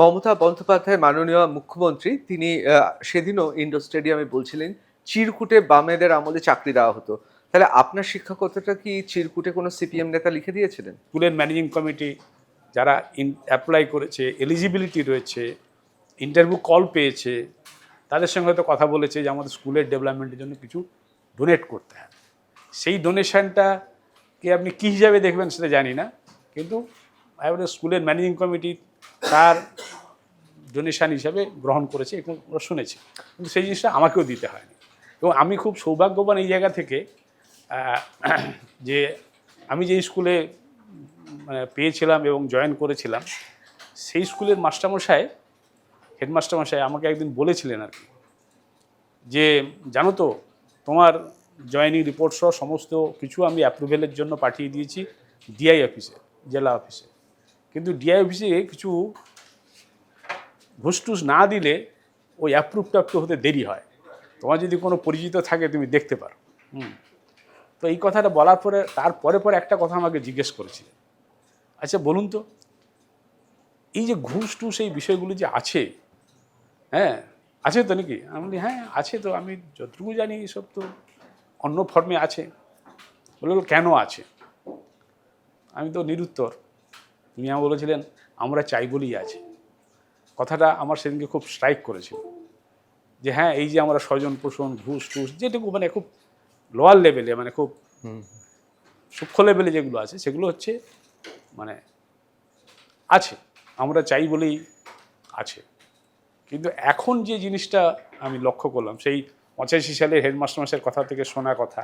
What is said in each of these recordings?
মমতা বন্দ্যোপাধ্যায় মাননীয় মুখ্যমন্ত্রী, তিনি সেদিনও ইন্ডোর স্টেডিয়ামে বলছিলেন, চিরকুটে বামেদের আমলে চাকরি দেওয়া হতো। তাহলে আপনার শিক্ষকতাটা কি চিরকুটে কোনো সিপিএম নেতা লিখে দিয়েছিলেন? স্কুলের ম্যানেজিং কমিটি যারা অ্যাপ্লাই করেছে, এলিজিবিলিটি রয়েছে, ইন্টারভিউ কল পেয়েছে, তাদের সঙ্গে হয়তো কথা বলেছে যে আমাদের স্কুলের ডেভেলপমেন্টের জন্য কিছু ডোনেট করতে হবে। সেই ডোনেশনটাকে আপনি কী হিসাবে দেখবেন সেটা জানি না, কিন্তু স্কুলের ম্যানেজিং কমিটি তার ডোনেশন হিসাবে গ্রহণ করেছে এবং ওরা শুনেছে। কিন্তু সেই জিনিসটা আমাকেও দিতে হয়নি। এবং আমি খুব সৌভাগ্যবান এই জায়গা থেকে যে আমি যে স্কুলে মানে পেয়েছিলাম এবং জয়েন করেছিলাম, সেই স্কুলের মাস্টারমশাই, হেডমাস্টারমশাই আমাকে একদিন বলেছিলেন আর কি, যে জানো তো, তোমার জয়েনিং রিপোর্ট সহ সমস্ত কিছু আমি অ্যাপ্রুভেলের জন্য পাঠিয়ে দিয়েছি ডিআই অফিসে জেলা অফিসে কিন্তু ডিআই অফিসে কিছু ঘুষ টুস না দিলে ওই অ্যাপ্রুভ টাপ্রুভ হতে দেরি হয়। তোমার যদি কোনো পরিচিত থাকে, তুমি দেখতে পারো। হুম। তো এই কথাটা বলার পরে, তারপরে পরে একটা কথা আমাকে জিজ্ঞেস করেছিলেন আচ্ছা বলুন তো, এই যে ঘুষ টুস এই বিষয়গুলি যে আছে হ্যাঁ আছে তো নাকি? আমি বলি হ্যাঁ আছে তো, আমি যতটুকু জানি এইসব তো অন্য ফর্মে আছে। বলে, কেন আছে? আমি তো নিরুত্তর। উনি আমাকে বলেছিলেন আমরা চাই বলেই আছে। কথাটা আমার সেদিনকে খুব স্ট্রাইক করেছিল। যে হ্যাঁ এই যে আমরা স্বজন পোষণ ঘুষ টুস যেটুকু মানে খুব লোয়ার লেভেলে মানে খুব সূক্ষ্ম লেভেলে যেগুলো আছে সেগুলো হচ্ছে মানে আছে। আমরা চাই বলেই আছে। কিন্তু এখন যে জিনিসটা আমি লক্ষ্য করলাম সেই পঁচাশি সালে হেডমাস্টারমাসের কথা থেকে শোনা কথা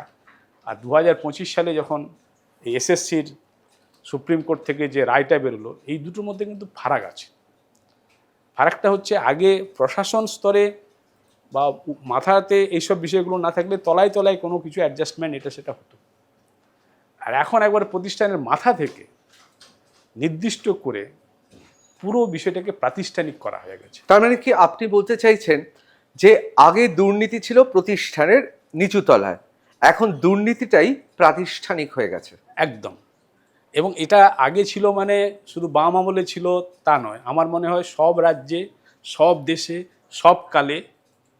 আর দু হাজার পঁচিশ সালে যখন এই এসএসসির সুপ্রিম কোর্ট থেকে যে রায়টা বেরোলো এই দুটোর মধ্যে কিন্তু ফারাক আছে। ফারাকটা হচ্ছে আগে প্রশাসন স্তরে বা মাথাতে এইসব বিষয়গুলো না থাকলে তলায় তলায় কোনো কিছু অ্যাডজাস্টমেন্ট এটা সেটা হতো। আর এখন একবার প্রতিষ্ঠানের মাথা থেকে নির্দিষ্ট করে পুরো বিষয়টাকে প্রাতিষ্ঠানিক করা হয়ে গেছে। তার মানে কি আপনি বলতে চাইছেন যে আগে দুর্নীতি ছিল প্রতিষ্ঠানের নিচু তলায় এখন দুর্নীতিটাই প্রাতিষ্ঠানিক হয়ে গেছে? একদম। এবং এটা আগে ছিল মানে শুধু বাম আমলে ছিল তা নয়। আমার মনে হয় সব রাজ্যে সব দেশে সব কালে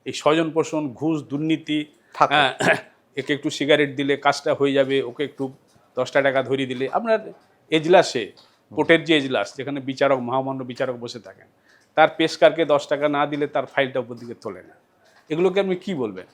এই স্বজন পোষণ ঘুষ দুর্নীতি থাকে। হ্যাঁ, একে একটু সিগারেট দিলে কাজটা হয়ে যাবে ওকে একটু দশটা টাকা ধরিয়ে দিলে। আপনার এজলাসে কোর্টের যে এজলাস যেখানে বিচারক মহামান্য বিচারক বসে থাকেন তার পেশকারকে দশ টাকা না দিলে তার ফাইলটা উপর দিকে তোলে না। এগুলোকে আপনি কি বলবেন?